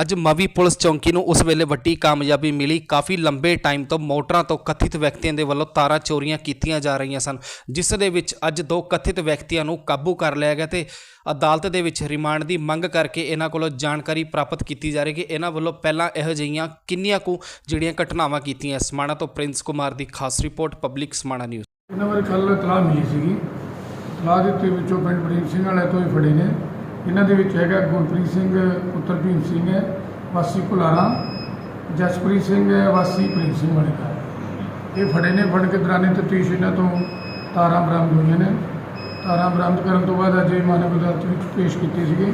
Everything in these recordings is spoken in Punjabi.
ਅੱਜ ਮਵੀ ਪੁਲਿਸ ਚੌਂਕੀ ਨੂੰ ਉਸ ਵੇਲੇ ਵੱਡੀ ਕਾਮਯਾਬੀ ਮਿਲੀ। ਕਾਫੀ ਲੰਬੇ ਟਾਈਮ ਤੋਂ ਮੋਟਰਾਂ ਤੋਂ ਕਥਿਤ ਵਿਅਕਤੀਆਂ ਦੇ ਵੱਲੋਂ ਤਾਰਾਂ ਚੋਰੀਆਂ ਕੀਤੀਆਂ ਜਾ ਰਹੀਆਂ ਸਨ। ਜਿਸ ਦੇ ਵਿੱਚ ਅੱਜ ਦੋ ਕਥਿਤ ਵਿਅਕਤੀਆਂ ਨੂੰ ਕਾਬੂ ਕਰ ਲਿਆ ਗਿਆ ਤੇ ਅਦਾਲਤ ਦੇ ਵਿੱਚ ਰਿਮਾਂਡ ਦੀ ਮੰਗ ਕਰਕੇ ਇਹਨਾਂ ਕੋਲੋਂ ਜਾਣਕਾਰੀ ਪ੍ਰਾਪਤ ਕੀਤੀ ਜਾ ਰਹੀ ਕਿ ਇਹਨਾਂ ਵੱਲੋਂ ਪਹਿਲਾਂ ਇਹੋ ਜਿਹੀਆਂ ਕਿੰਨੀਆਂ ਕੁ ਜਿਹੜੀਆਂ ਘਟਨਾਵਾਂ ਕੀਤੀਆਂ। ਸਮਾਣਾ ਤੋਂ ਪ੍ਰਿੰਸ ਕੁਮਾਰ ਦੀ ਖਾਸ ਰਿਪੋਰਟ, ਪਬਲਿਕ ਸਮਾਣਾ ਨਿਊਜ਼। ਇਹਨਾਂ ਬਾਰੇ ਕੱਲ੍ਹ ਇਤਲਾਹ ਮਿਲੀ ਸੀਗੀ। ਇਤਲਾਹ ਦੇ ਵਿੱਚੋਂ ਪਿੰਡ ਪ੍ਰੀਮ ਸਿੰਘ ਵਾਲੇ ਤੋਂ ਹੀ ਫੜੇ ਨੇ। ਇਹਨਾਂ ਦੇ ਵਿੱਚ ਹੈਗਾ ਗੁਰਪ੍ਰੀਤ ਸਿੰਘ, ਪੁੱਤਰ ਭੀਮ ਸਿੰਘ ਹੈ ਵਾਸੀ ਕੁਲਾਰਾ ਜਸਪ੍ਰੀਤ ਸਿੰਘ ਹੈ ਵਾਸੀ ਪ੍ਰੀਤ ਸਿੰਘ ਵਾਲੇਕਾ ਇਹ ਫੜੇ ਨੇ, ਫੜ ਕੇ ਦੌਰਾਨੇ ਤਫਤੀਸ਼ ਇਹਨਾਂ ਤੋਂ ਤਾਰਾਂ ਬਰਾਮਦ ਹੋਈਆਂ ਨੇ। ਤਾਰਾਂ ਬਰਾਮਦ ਕਰਨ ਤੋਂ ਬਾਅਦ ਅਜੇ ਮਾਨਵ ਅਦਾਲਤ ਵਿੱਚ ਪੇਸ਼ ਕੀਤੇ ਸੀਗੇ।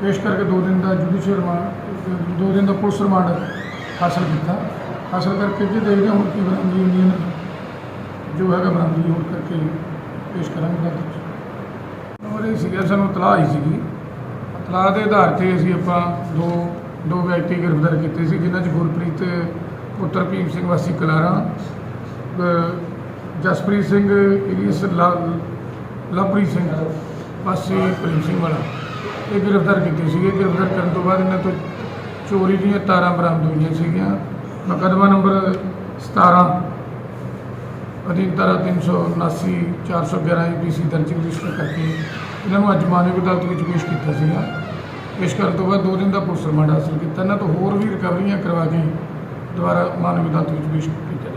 ਪੇਸ਼ ਕਰਕੇ ਦੋ ਦਿਨ ਦਾ ਜੁਡੀਸ਼ੀਅਲ ਰਿਮਾਂਡ, ਦੋ ਦਿਨ ਦਾ ਪੁਲਿਸ ਰਿਮਾਂਡ ਹਾਸਲ ਕੀਤਾ। ਹਾਸਲ ਕਰਕੇ ਜੇ ਦੇਖਦੇ ਹਾਂ ਹੁਣ ਕੀ ਬਰਾਮਦੀ ਹੁੰਦੀ ਹੈ ਜੋ ਹੈਗਾ ਬਰਾਮਦੀ ਹੋਰ ਕਰਕੇ ਪੇਸ਼ ਕਰਾਂਗੇ ਅਦਾਲਤ 'ਚ ਔਰ ਇਹ ਸੀਗਾ, ਸਾਨੂੰ ਇਤਲਾਹ ਆਈ ਸੀਗੀ ਸਲਾਹ ਦੇ ਆਧਾਰ ਤੇ ਅਸੀਂ ਆਪਾਂ ਦੋ ਦੋ ਵਿਅਕਤੀ ਗ੍ਰਿਫਤਾਰ ਕੀਤੇ ਸੀ, ਜਿਨ੍ਹਾਂ 'ਚ ਗੁਰਪ੍ਰੀਤ ਪੁੱਤਰ ਭੀਮ ਸਿੰਘ ਵਾਸੀ ਕਲਾਰਾ ਜਸਪ੍ਰੀਤ ਸਿੰਘ ਇਲੀਸ ਲਵਪ੍ਰੀਤ ਸਿੰਘ ਵਾਸੀ ਪ੍ਰੀਮ ਸਿੰਘ ਵਾਲਾ। ਇਹ ਗ੍ਰਿਫਤਾਰ ਕੀਤੇ ਸੀਗੇ। ਗ੍ਰਿਫਤਾਰ ਕਰਨ ਤੋਂ ਬਾਅਦ ਇਹਨਾਂ ਤੋਂ ਚੋਰੀ ਦੀਆਂ ਤਾਰਾਂ ਬਰਾਮਦ ਹੋਈਆਂ ਸੀਗੀਆਂ। ਮੁਕੱਦਮਾ ਨੰਬਰ 17 ਅਧੀਨ ਧਾਰਾ 379 411 ਈਪੀਸੀ ਦਰਜ ਰਜਿਸਟਰ ਕਰਕੇ ਇਹਨਾਂ ਨੂੰ ਅੱਜ ਮਾਨਵ ਅਦਾਲਤ ਵਿੱਚ ਪੇਸ਼ ਕੀਤਾ ਸੀਗਾ। ਪੇਸ਼ ਕਰਨ ਤੋਂ ਬਾਅਦ ਦੋ ਦਿਨ ਦਾ ਪੁਲਿਸ ਰਿਮਾਂਡ ਹਾਸਲ ਕੀਤਾ। ਇਹਨਾਂ ਤੋਂ ਹੋਰ ਵੀ ਰਿਕਵਰੀਆਂ ਕਰਵਾ ਕੇ ਦੁਬਾਰਾ ਮਾਨਵ ਅਦਾਲਤ ਵਿੱਚ ਪੇਸ਼ ਕੀਤਾ